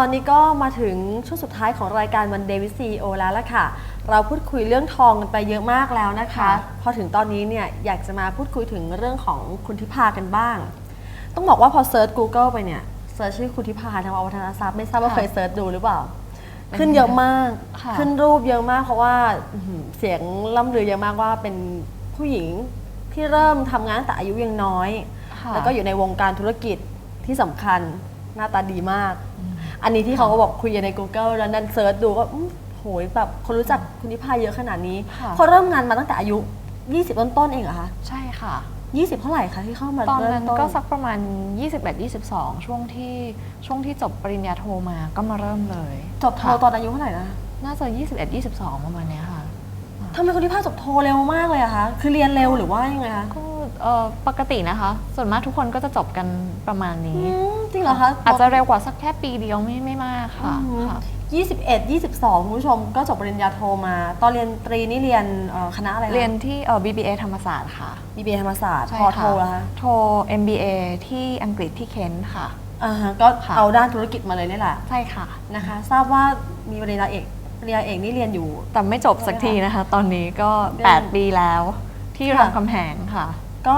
อนนี้ก็มาถึงช่วงสุดท้ายของรายการวันเดวิซีโอแล้วละค่ะ เราพูดคุยเรื่องทองกันไปเยอะมากแล้วนะคะค่ะพอถึงตอนนี้เนี่ยอยากจะมาพูดคุยถึงเรื่องของคุณทิพากันบ้าง ต้องบอกว่าพอเซิร์ช Google ไปเนี่ยเซิร์ชชื่อคุณทิพาทางวัฒนทรัพย์ไม่ทราบว่าค่ะเคยเซิร์ชดูหรือเปล่า ขึ้นเยอะมากค่ะขึ้นรูปเยอะมาก เพราะว่าอื้อหือเสียงล่ำลือเยอะมากว่าเป็นผู้หญิงที่เริ่มทำงานตั้งแต่อายุยังน้อยค่ะแล้วก็อยู่ในวงการธุรกิจที่สำคัญหน้าตาดีมาก อันนี้ที่เขาก็บอกคุยกันใน Google แล้วนั่นเซิร์ชดูก็อื้อโหยแบบคนรู้จักคุณนิพาเยอะขนาดนี้ค่ะ เขาเริ่มงานมาตั้งแต่อายุ 20 ต้นๆเองเหรอคะใช่ค่ะ 20 เท่าไหร่คะที่เข้ามาตอนเริ่นั้มนต้นก็สักประมาณ 21-22 ช่วงที่ช่วงที่จบปริญญาโทมาก็มาเริ่มเลย จบโทตอนอายุเท่าไหร่นะน่าจะ 21-22 ประมาณเนี้ยค่ะ ทำไมคุณนิพาจบโทเร็วมากเลยอะคะคือเรียนเร็วหรือว่ายังไงคะ ก็ เอ่อปกตินะคะ ส่วนมากทุกคนก็จะจบกันประมาณนี้ อืมจริงเหรอคะอาจจะเร็วกว่าสักแค่ปีเดียวไม่ไม่มากค่ะอืมค่ะ21 22คุณผู้ชมก็จบปริญญาโทมา ตอนเรียนตรีนี่เรียนเอ่อคณะอะไรคะเรียนที่เอ่อ BBA ธรรมศาสตร์ค่ะ BBA ธรรมศาสตร์ใช่พอค่ะ โทแล้วคะโท MBA ที่อังกฤษที่เคนต์ค่ะ อ่าฮะก็ค่ะ เอาด้านธุรกิจมาเลยนี่แหละใช่ค่ะ นะคะ ทราบว่ามีปริญญาเอกปริญญาเอกนี่เรียนอยู่ แต่ไม่จบสักทีนะคะ ตอนนี้ก็ เรื่อง8 ปีแล้วที่ค่ะรามคำแหงค่ะ ก็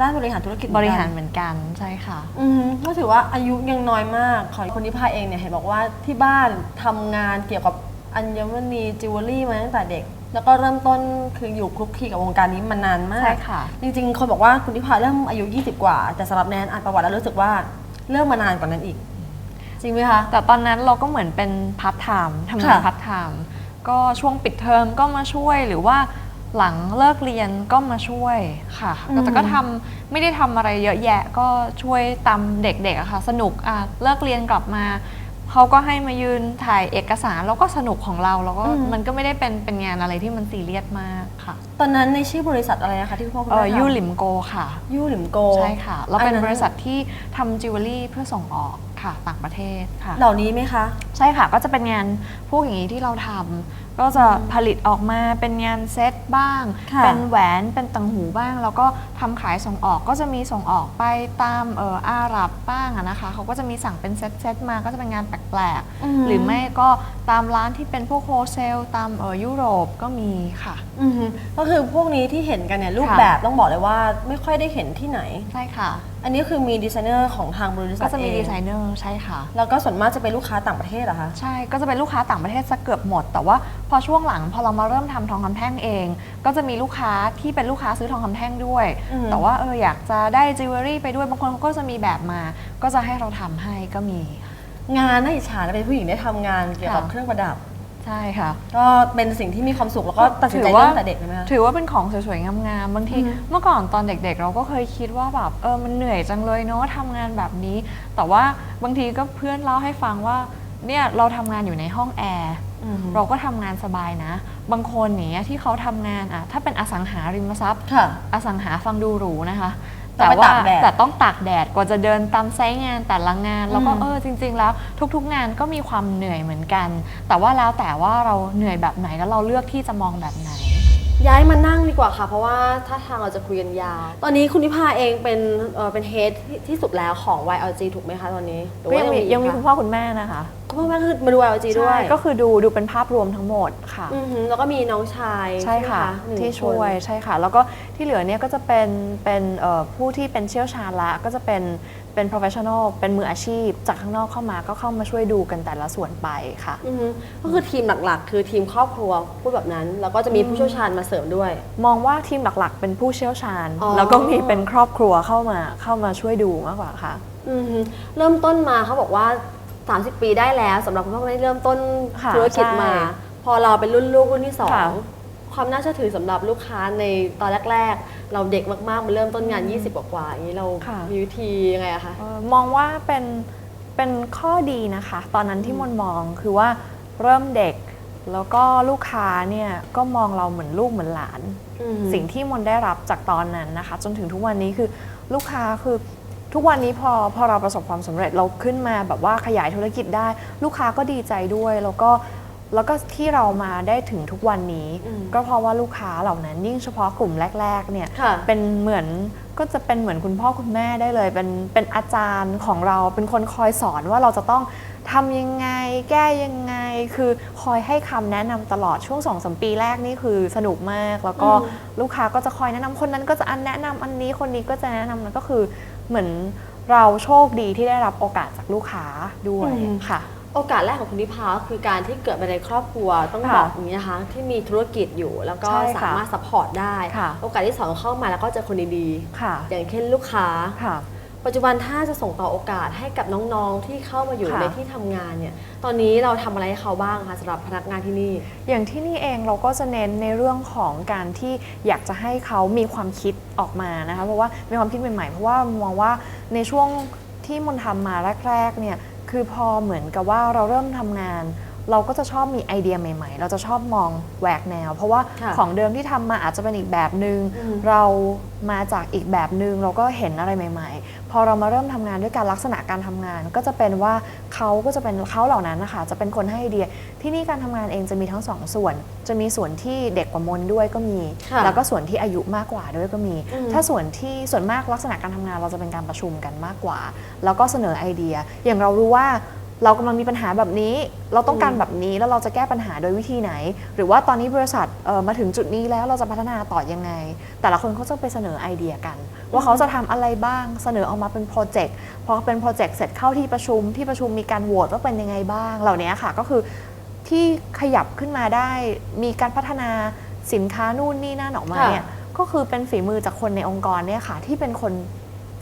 ด้านบริหารธุรกิจบริหารเหเหมือนกันมือนกันใช่ค่ะ อืมก็ถือว่าอายุยังน้อยมากของคนนิพาเองเนี่ยเห็นบอกว่าที่บ้านทำงานเกี่ยวกับอัญมณีจิวเวลรี่มาตั้งแต่เด็ก แล้วก็เริ่มต้นคืออยู่คลุกคลีกับวงการนี้มานานมากใช่ค่ะ จริงๆ คนบอกว่าคุณทิพาเริ่มอายุ 20 กว่า แต่สำหรับแนนอ่านประวัติแล้วรู้สึกว่าเริ่มมานานกว่านั้นอีก จริงไหมคะ แต่ตอนนั้นเราก็เหมือนเป็นพาร์ทไทม์ทำงานค่ะ พาร์ทไทม์ก็ช่วงปิดเทอมก็มาช่วยหรือว่า หลังเลิกเรียนก็มาช่วยค่ะอืมแต่ก็ทำไม่ได้ทำอะไรเยอะแยะก็ช่วยตามเด็กๆอะค่ะ สนุกอะเลิกเรียนกลับมาเขาก็ให้มายืนถ่ายเอกสารแล้วก็สนุกของเราแล้วก็มันก็ไม่ได้เป็นเป็นงานอะไรที่มันซีเรียสมากค่ะ ตอนนั้นในชื่อบริษัทอะไรนะคะที่คุณพ่อคุณเอแม่อทำยูหลิมโกค่ะยูหลิมโกใช่ค่ะแล้วเป็นอันนั้นบริษัทที่ทำจิวเวลรี่เพื่อส่งออกค่ะต่างประเทศค่ะ เหล่านี้ไหมคะ ใช่ค่ะก็จะเป็นงานพวกอย่างนี้ที่เราทำก็จะผลิตออกมาเป็นงานเซตบ้าง ค่ะเป็นแหวนเป็นตังหูบ้าง แล้วก็ทำขายส่งออกก็จะมีส่งออกไปตามเอออาหรับบ้างอะนะคะเขาก็จะมีสั่งเป็นเซตเซตๆมาก็จะเป็นงานแปลกอืม ๆ หรือไม่ก็ตามร้านที่เป็นพวกโฮเซลตามเออยุโรปก็มีค่ะ อือฮึก็คือพวกนี้ที่เห็นกันเนี่ยรูปค่ะ แบบต้องบอกเลยว่าไม่ค่อยได้เห็นที่ไหน ใช่ค่ะ อันนี้คือมีดีไซเนอร์ของทางบริษัก็ทจะมีเองดีไซเนอร์ใช่ค่ะ แล้วก็ส่วนมากจะเป็นลูกค้าต่างประเทศเหรอคะ ใช่ ก็จะเป็นลูกค้าต่างประเทศซะเกือบหมด แต่ว่าพ อช่วงหลังพอเรามาเริ่มทำทองคำแท่งเอง ก็จะมีลูกค้าที่เป็นลูกค้าซื้อทองคำแท่งด้วยอืมแต่ว่าเอออยากจะได้จิวเวลรี่ไปด้วยบางคนเขาก็จะมีแบบมา ก็จะให้เราทำให้ก็มี งานน่าอิจฉานะเป็นผู้หญิงได้ทำงานเกี่ยวกับค่ะเครื่องประดับใช่ค่ะ ก็เป็นสิ่งที่มีความสุขแล้วก็ตัดสินใจถือว่าเริ่มแต่เด็กเลยไหมคะถือว่าเป็นของสวยๆงามๆบางทีอือฮึเมื่อก่อนตอนเด็ก ๆ เราก็เคยคิดว่าแบบเออมันเหนื่อยจังเลยเนาะทำงานแบบนี้ แต่ว่าบางทีก็เพื่อนเล่าให้ฟังว่า เนี่ยเราทำงานอยู่ในห้องแอร์อืมเราก็ทำงานสบายนะ บางคนอย่างเนี้ยที่เขาทำงานอะถ้าเป็นอสังหาริมทรัพย์ค่ะ อสังหาฟังดูหรูนะคะ ต้องแต่ไปว่าตากแดดแต่ต้องตากแดดกว่าจะเดินตามไซต์งานแต่ละงาน แล้วก็อืม เออจริง ๆ แล้ว ทุกๆ งานก็มีความเหนื่อยเหมือนกัน แต่ว่าแล้วแต่ว่าเราเหนื่อยแบบไหนแล้วเราเลือกที่จะมองแบบไหน ย้ายมานั่งดีกว่าค่ะ เพราะว่าถ้าทางเราจะคุยกันยาว ตอนนี้คุณนิพาเองเป็นเอ่อเป็นเฮดที่ที่สุดแล้วของ YLG ถูกไหมคะตอนนี้หรือก็ว่ายังมีอียังมีะคุณพ่อคุณแม่นะคะคุณพ่อแม่คือมาดู YLG ด้วยใช่ก็คือดูดูเป็นภาพรวมทั้งหมดค่ะ อือหือแล้วก็มีน้องชายใช่ค่ะไหมหนึ่งที่คนช่วยใช่ค่ะ แล้วก็ที่เหลือเนี่ยก็จะเป็นเป็นเอ่อผู้ที่เป็นเชี่ยวชาญละก็จะเป็น เป็น professional เป็นมืออาชีพ จากข้างนอกเข้ามาก็เข้ามาช่วยดูกันแต่ละส่วนไปค่ะ อือหือก็คือทีมหลักๆ คือทีมครอบครัวพูดแบบนั้น แล้วก็จะมีผู้เชี่ยวชาญมาเสริมด้วย มองว่าทีมหลักๆ เป็นผู้เชี่ยวชาญ อ๋อ แล้วก็มีเป็นครอบครัวเข้ามาเข้ามาช่วยดูมากกว่าค่ะ อือหือเริ่มต้นมาเขาบอกว่า 30 ปีได้แล้วสำหรับคุณพ่อคุณแม่เริ่มต้นค่ะธุรกิจใช่มาพอเราเป็นรุ่นลูกรุ่นที่สองค่ะ ความน่าเชื่อถือสำหรับลูกค้าในตอนแรก ๆ เราเด็กมากๆมันเริ่มต้นงาน 20 กว่าๆอย่างนี้เราค่ะ มีวิธียังไงอะคะ เอ่อมองว่าเป็นเป็นข้อดีนะคะ ตอนนั้นที่มนมองคือว่าเริ่มเด็ก แล้วก็ลูกค้าเนี่ยก็มองเราเหมือนลูกเหมือนหลาน อืม สิ่งที่มนได้รับจากตอนนั้นนะคะ จนถึงทุกวันนี้คือลูกค้าคือทุกวันนี้พอพอเราประสบความสำเร็จเราขึ้นมาแบบว่าขยายธุรกิจได้ ลูกค้าก็ดีใจด้วย แล้วก็ แล้วก็ที่เรามาได้ถึงทุกวันนี้อืมก็เพราะว่าลูกค้าเหล่านั้นยิ่งเฉพาะกลุ่มแรก ๆ เนี่ยค่ะเป็นเหมือนก็จะเป็นเหมือนคุณพ่อคุณแม่ได้เลย เป็นเป็นอาจารย์ของเราเป็นคนคอยสอนว่าเราจะต้องทำยังไง แก้ยังไง คือคอยให้คำแนะนำตลอดช่วงสองสมปีแรกนี่คือสนุกมาก แล้วก็อืมลูกค้าก็จะคอยแนะนำคนนั้นก็จะอันแนะนำอันนี้คนนี้ก็จะแนะนำแล้วก็คือเหมือนเราโชคดีที่ได้รับโอกาสจากลูกค้าด้วยอืมค่ะ โอกาสแรกของคุณนิพาก็คือการที่เกิดมาในครอบครัวต้องค่ะบอกอย่างนี้นะคะที่มีธุรกิจอยู่แล้วก็ใช่ค่ะสามารถซัพพอร์ตได้ค่ะโอกาสที่สองเข้ามาแล้วก็เจอคนดีค่ะๆอย่างเช่นลูกค้าค่ะปัจจุบันถ้าจะส่งต่อโอกาสให้กับน้องๆที่เข้ามาอยู่ค่ะในที่ทำงานเนี่ยตอนนี้เราทำอะไรให้เขาบ้างคะสำหรับพนักงานที่นี่ อย่างที่นี่เองเราก็จะเน้นในเรื่องของการที่อยากจะให้เขามีความคิดออกมานะคะเพราะว่ามีความคิดใหม่ๆเพราะว่ามองว่าในช่วงที่มนทำมาแรกๆเนี่ย คือพอเหมือนกับว่าเราเริ่มทำงาน เราก็จะชอบมีไอเดียใหม่ ๆ เราจะชอบมองแหวกแนว เพราะว่าค่ะของเดิมที่ทำมาอาจจะเป็นอีกแบบหนึง่งอืม เรามาจากอีกแบบหนึง่งเราก็เห็นอะไรใหม่ ๆ พอเรามาเริ่มทำงานด้วยการลักษณะการทำงาน ก็จะเป็นว่าเขาก็จะเป็นเขาเหล่านั้นนะคะจะเป็นคนให้ไอเดีย ที่นี่การทำงานเองจะมีทั้งสองส่วน จะมีส่วนที่เด็กกว่ามนด้วยก็มี ค่ะ แล้วก็ส่วนที่อายุมากกว่าด้วยก็มี อืม ถ้าส่วนที่ส่วนมากลักษณะการทำงานเราจะเป็นการประชุมกันมากกว่า แล้วก็เสนอไอเดีย อย่างเรารู้ว่า เรากำลังมีปัญหาแบบนี้ เราต้องการแบบนี้แล้วเราจะแก้ปัญหาโดยวิธีไหน หรือว่าตอนนี้บริษัทเอ่อมาถึงจุดนี้แล้วเราจะพัฒนาต่อยังไง แต่ละคนเขาจะไปเสนอไอเดียกัน ว่าเขาจะทำอะไรบ้างเสนอออกมาเป็นโปรเจกต์พอเป็นโปรเจกต์เสร็จเข้าที่ประชุมที่ประชุมมีการโหวตว่าเป็นยังไงบ้าง เหล่านี้ค่ะก็คือที่ขยับขึ้นมาได้มีการพัฒนาสินค้านู่นนี่นั่นออกมาค่ะเนี่ยก็คือเป็นฝีมือจากคนในองค์กรเนี่ยค่ะที่เป็นคน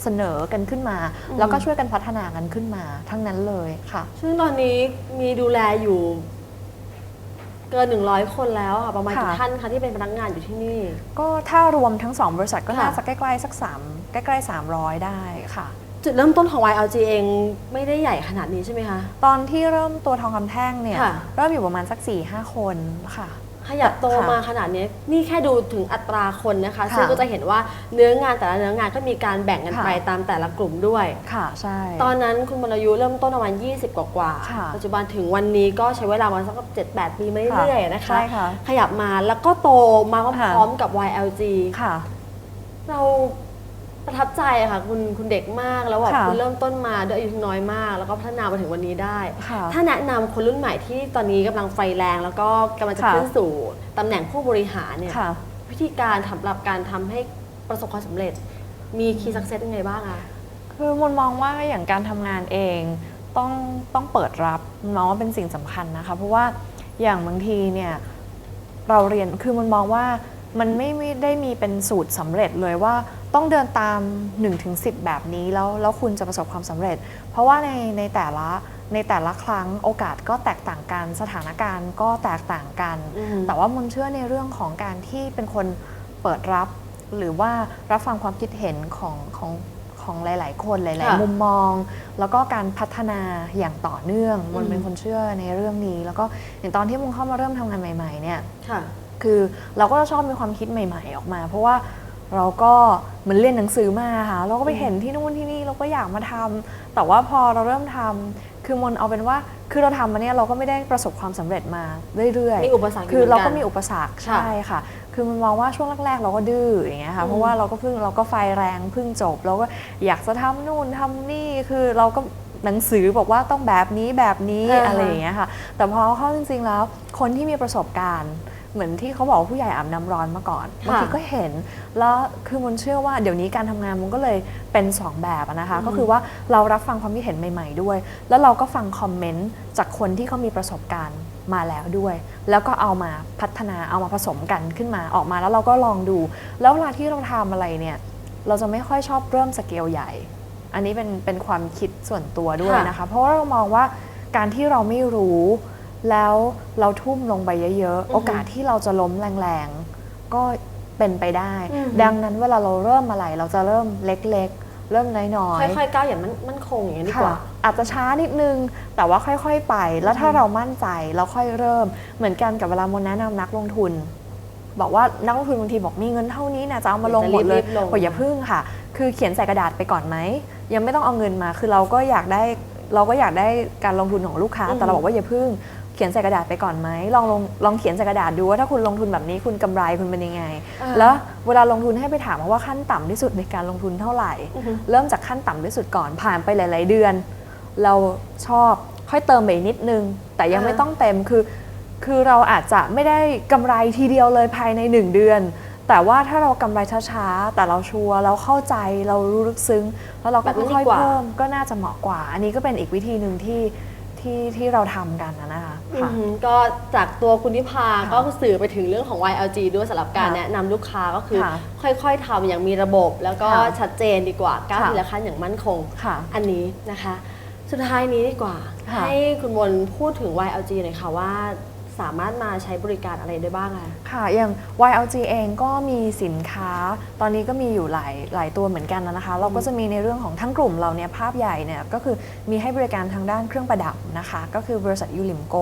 เสนอกันขึ้นมาอืมแล้วก็ช่วยกันพัฒนากันขึ้นมา ทั้งนั้นเลยค่ะ ซึ่งตอนนี้มีดูแลอยู่ เกิน 100 คนแล้วค่ะประมาณค่ะกี่ท่านคะที่เป็นพนักงานอยู่ที่นี่ ก็ถ้ารวมทั้งสองบริษัทก็ค่ะน่าจะใกล้ๆสักสามใกล้ๆ 300 ได้ค่ะ จุดเริ่มต้นของ YLG เองไม่ได้ใหญ่ขนาดนี้ใช่ไหมคะ ตอนที่เริ่มตัวทองคำแท่งเนี่ย ค่ะ เริ่มอยู่ประมาณสัก4-5คนค่ะ ขยับโตค่ะมาขนาดนี้นี่แค่ดูถึงอัตราคนนะคะค่ะซึ่งก็จะเห็นว่าเนื้องานแต่ละเนื้องานก็มีการแบ่งกันค่ะไปตามแต่ละกลุ่มด้วยค่ะใช่ตอนนั้นคุณมรยุเริ่มต้นประมาณ20 กว่ากว่าๆค่ะปัจจุบันถึงวันนี้ก็ใช้เวลามาสักเจ็ดแปดปีมาเรื่อยๆนะคะใช่ค่ะขยับมาแล้วก็โตมาค่ะพร้อมๆกับ YLG ค่ะ เรา ประทับใจอะค่ะ คุณคุณเด็กมากแล้วแบบค่ะคุณเริ่มต้นมาด้วยอายุน้อยมาก แล้วก็พัฒนามาถึงวันนี้ได้ ค่ะถ้าแนะนำคนรุ่นใหม่ที่ตอนนี้กำลังไฟแรง แล้วก็กำลังจะค่ะ ขึ้นสู่ตำแหน่งผู้บริหารเนี่ยค่ะ วิธีการสำหรับการทำให้ประสบความสำเร็จ มีคีย์สักเซสยังไงบ้างอะคือมนมองว่าอย่างการทำงานเองต้องต้องเปิดรับมนมองว่าเป็นสิ่งสำคัญนะคะ เพราะว่าอย่างบางทีเนี่ยเราเรียนคือมันมองว่ามันไม่ไม่ได้มีเป็นสูตรสำเร็จเลยว่า ต้องเดินตาม 1-10 แบบนี้แล้วแล้วคุณจะประสบความสำเร็จ เพราะว่าในในแต่ละในแต่ละครั้งโอกาสก็แตกต่างกันสถานการณ์ก็แตกต่างกัน อืม แต่ว่ามนเชื่อในเรื่องของการที่เป็นคนเปิดรับ หรือว่ารับฟังความคิดเห็นของของของหลาย ๆ คนหลาย ค่ะ ๆ มุมมอง แล้วก็การพัฒนาอย่างต่อเนื่องมนอืมเป็นคนเชื่อในเรื่องนี้ แล้วก็อย่างตอนที่มุนเข้ามาเริ่มทำงานใหม่ ๆ เนี่ย ค่ะ คือเราก็จะชอบมีความคิดใหม่ ๆ ออกมา เพราะว่า เราก็เหมือนเรียนหนังสือมาค่ะ เราก็ไปเห็นที่นู่นที่นี่เราก็อยากมาทำแต่ว่าพอเราเริ่มทำคือมนเอาเป็นว่าคือเราทำมาเนี่ยเราก็ไม่ได้ประสบความสำเร็จมาเรื่อยๆมีอุปสรรคอยู่คือเราเหมือนกันก็มีอุปสรรคค่ะใช่ค่ะ คือมันมองว่าช่วงแรกๆ เราก็ดื้ออย่างเงี้ยค่ะอืมเพราะว่าเราก็เพิ่งเราก็ไฟแรงเพิ่งจบ เราก็อยากจะทำนู่นทำนี่คือเราก็หนังสือบอกว่าต้องแบบนี้แบบนี้อ่าฮะอะไรอย่างเงี้ยค่ะ แต่พอเข้าจริงๆแล้วคนที่มีประสบการณ์ เหมือนที่เขาบอกว่าผู้ใหญ่อาบน้ำร้อนมาก่อนบางทีก็เห็น แล้วคือมันเชื่อว่าเดี๋ยวนี้การทำงานมันก็เลยเป็นสองแบบอะนะคะอืมก็คือว่าเรารับฟังความคิดเห็นใหม่ ๆ ด้วย แล้วเราก็ฟังคอมเมนต์จากคนที่เขามีประสบการณ์มาแล้วด้วย แล้วก็เอามาพัฒนาเอามาผสมกันขึ้นมาออกมาแล้วเราก็ลองดู แล้วเวลาที่เราทำอะไรเนี่ยเราจะไม่ค่อยชอบเริ่มสเกลใหญ่ อันนี้เป็นเป็นความคิดส่วนตัวด้วยค่ะนะคะ เพราะว่าเรามองว่าการที่เราไม่รู้ แล้วเราทุ่มลงไปเยอะอือฮึๆโอกาสที่เราจะล้มแรงๆ ก็เป็นไปได้อือฮึดังนั้นเวลาเราเริ่มอะไร เราจะเริ่มเล็กๆ เริ่มน้อยๆ ค่อยๆ ก้าวอย่างมั่นมั่นคงอย่างนี้ดีกว่าค่ะอาจจะช้านิดนึง แต่ว่าค่อยๆ ไป แล้วถ้าเรามั่นใจเราค่อยเริ่ม เหมือนกันกับเวลามนแนะนำนักลงทุน บอกว่านักลงทุนบางทีบอกมีเงินเท่านี้นะจะเอามาลงหมดเลยจะรีบๆลงบอกอย่าพึ่งค่ะ คือเขียนใส่กระดาษไปก่อนไหม ยังไม่ต้องเอาเงินมา คือเราก็อยากได้เราก็อยากได้การลงทุนของลูกค้า แต่เราบอกว่าอย่าพึ่ง ขียนใส่กระดาษไปก่อนไหมลองลงลองเขียนใส่กระดาษดูว่าถ้าคุณลงทุนแบบนี้คุณกำไรคุณเป็นยังไงอ่าแล้วเวลาลงทุนให้ไปถามว่าขั้นต่ำที่สุดในการลงทุนเท่าไหร่อือฮึเริ่มจากขั้นต่ำที่สุดก่อนผ่านไปหลาย ๆ เดือน เราชอบค่อยเติมไปอีกนิดนึง แต่ยังไม่ต้องเต็มคือ คือเราอาจจะไม่ได้กำไรทีเดียวเลยภายใน 1 เดือน แต่ว่าถ้าเรากำไรช้าๆแต่เราชัวร์เราเข้าใจเรารู้ลึกซึ้ง แล้วเราก็แบบนี้ค่อยดีกว่าๆเพิ่มก็น่าจะเหมาะกว่า อันนี้ก็เป็นอีกวิธีหนึ่งที่ ที่ที่เราทำกันนะนะคะอืค่ะอหือก็จากตัวคุณทิพาค่ะก็สื่อไปถึงเรื่องของ YLG ด้วยสำหรับการค่ะแนะนำลูกค้าก็คือ ค่ะค่อยๆทำอย่างมีระบบแล้วก็ค่ะชัดเจนดีกว่าก้าวค่ะ ทีละขั้นอย่างมั่นคง ค่ะ อันนี้นะคะ สุดท้ายนี้ดีกว่า ค่ะ ให้คุณมนพูดถึง YLG หน่อยค่ะว่า สามารถมาใช้บริการอะไรได้บ้างคะค่ะ อย่าง YLG เองก็มีสินค้า ตอนนี้ก็มีอยู่หลายหลายตัวเหมือนกันนะคะ เราก็จะมีในเรื่องของทั้งกลุ่มเราเนี่ยภาพใหญ่เนี่ยก็คือมีให้บริการทางด้านเครื่องประดับนะคะ ก็คือบริษัทยูลิมโก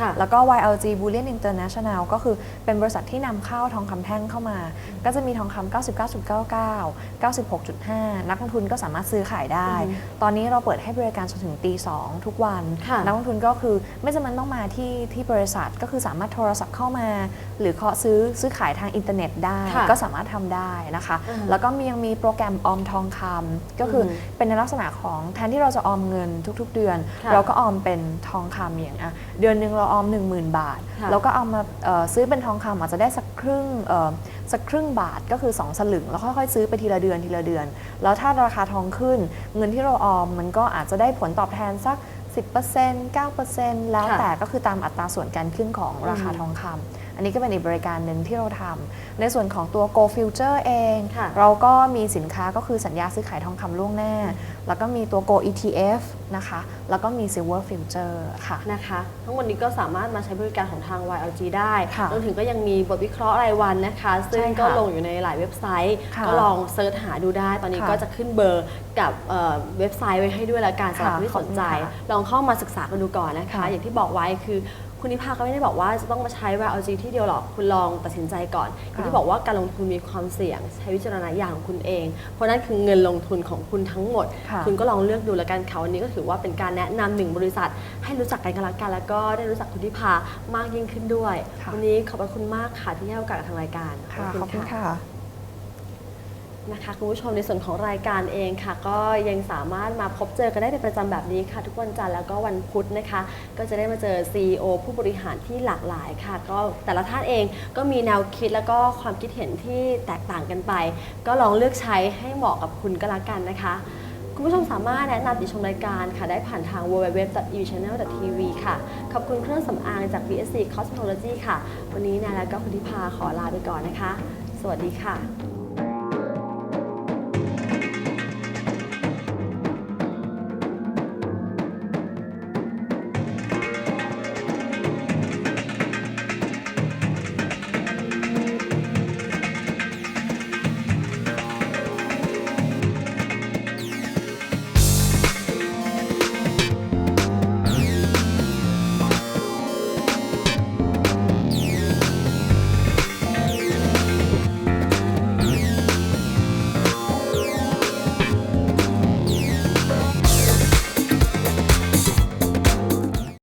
ค่ะ แล้วก็ YLG Bullion International ก็คือเป็นบริษัทที่นำเข้าทองคำแท่งเข้ามา ก็จะมีทองคำ99.99 96.5 นักลงทุนก็สามารถซื้อขายได้ อืมตอนนี้เราเปิดให้บริการจนถึงตีสองทุกวัน ค่ะ นักลงทุนก็คือไม่จำเป็นต้องมาที่ที่บริษัทก็คือสามารถโทรศัพท์เข้ามา หรือเคาะซื้อซื้อขายทางอินเทอร์เน็ตได้ ค่ะก็สามารถทำได้นะคะ อืมแล้วก็มียังมีโปรแกรมออมทองคำก็คืออมเป็นในลักษณะของแทนที่เราจะออมเงินทุกๆเดือน ค่ะเราก็ออมเป็นทองคำอย่างอะเดือนหนึ่งเราออม 10,000 บาท ค่ะเราก็เอามาเอ่อซื้อเป็นทองคำอาจจะได้สักครึ่งเอ่อสักครึ่งบาทก็คือ 2 สลึง แล้วค่อยๆ ซื้อไปทีละเดือนทีละเดือน แล้วถ้าราคาทองขึ้น เงินที่เราออมมันก็อาจจะได้ผลตอบแทนสัก 10% 9%แล้วค่ะแต่ก็คือตามอัตราส่วนการขึ้นของราคาอืมทองคำ อันนี้ก็เป็นอีกบริการหนึ่งที่เราทำในส่วนของตัว Go Future เองค่ะเราก็มีสินค้าก็คือสัญญาซื้อขายทองคำล่วงหน้า แล้วก็มีตัว Go ETF นะคะ แล้วก็มี Silver Future ค่ะนะคะ ทั้งหมดนี้ก็สามารถมาใช้บริการของทาง YLG ได้ค่ะรวมถึงก็ยังมีบทวิเคราะห์รายวันนะคะ ซึ่งใช่ค่ะก็ลงอยู่ในหลายเว็บไซต์ค่ะก็ลองเซิร์ชหาดูได้ ตอนนี้ค่ะก็จะขึ้นเบอร์กับเอ่อเว็บไซต์ไว้ให้ด้วยละกันสำหรับค่ะผู้ที่สนใจขอบคุณค่ะลองเข้ามาศึกษากันดูก่อนนะคะค่ะอย่างที่บอกไว้คือ คุณนิพาก็ไม่ได้บอกว่าจะต้องมาใช้ YLG ที่เดียวหรอก คุณลองตัดสินใจก่อนอย่างที่บอกว่าการลงทุนมีความเสี่ยง ใช้วิจารณญาณของคุณเอง เพราะนั่นคือเงินลงทุนของคุณทั้งหมดค่ะคุณก็ลองเลือกดูแล้วกันค่ะวันนี้ก็ถือว่าเป็นการแนะนำหนึ่งบริษัท ให้รู้จักกันกันละกัน แล้วก็ได้รู้จักคุณทิพามากยิ่งขึ้นด้วยค่ะวันนี้ขอบพระคุณมากค่ะที่ให้โอกาสกับทางรายการค่ะขอบคุณค่ะ นะคะคุณผู้ชมในส่วนของรายการเองค่ะ ก็ยังสามารถมาพบเจอกันได้เป็นประจำแบบนี้ค่ะ ทุกวันจันทร์แล้วก็วันพุธนะคะ ก็จะได้มาเจอ CEO ผู้บริหารที่หลากหลายค่ะ ก็แต่ละท่านเองก็มีแนวคิดแล้วก็ความคิดเห็นที่แตกต่างกันไป ก็ลองเลือกใช้ให้เหมาะกับคุณก็แล้วกันนะคะคุณผู้ชมสามารถแนะนำติชมรายการค่ะ ได้ผ่านทาง www.evchannel.tv ค่ะ ขอบคุณเครื่องสำอางจาก BSC Cosmetology ค่ะ วันนี้นนและก็คุณทิพาขอลาไปก่อนนะคะ สวัสดีค่ะ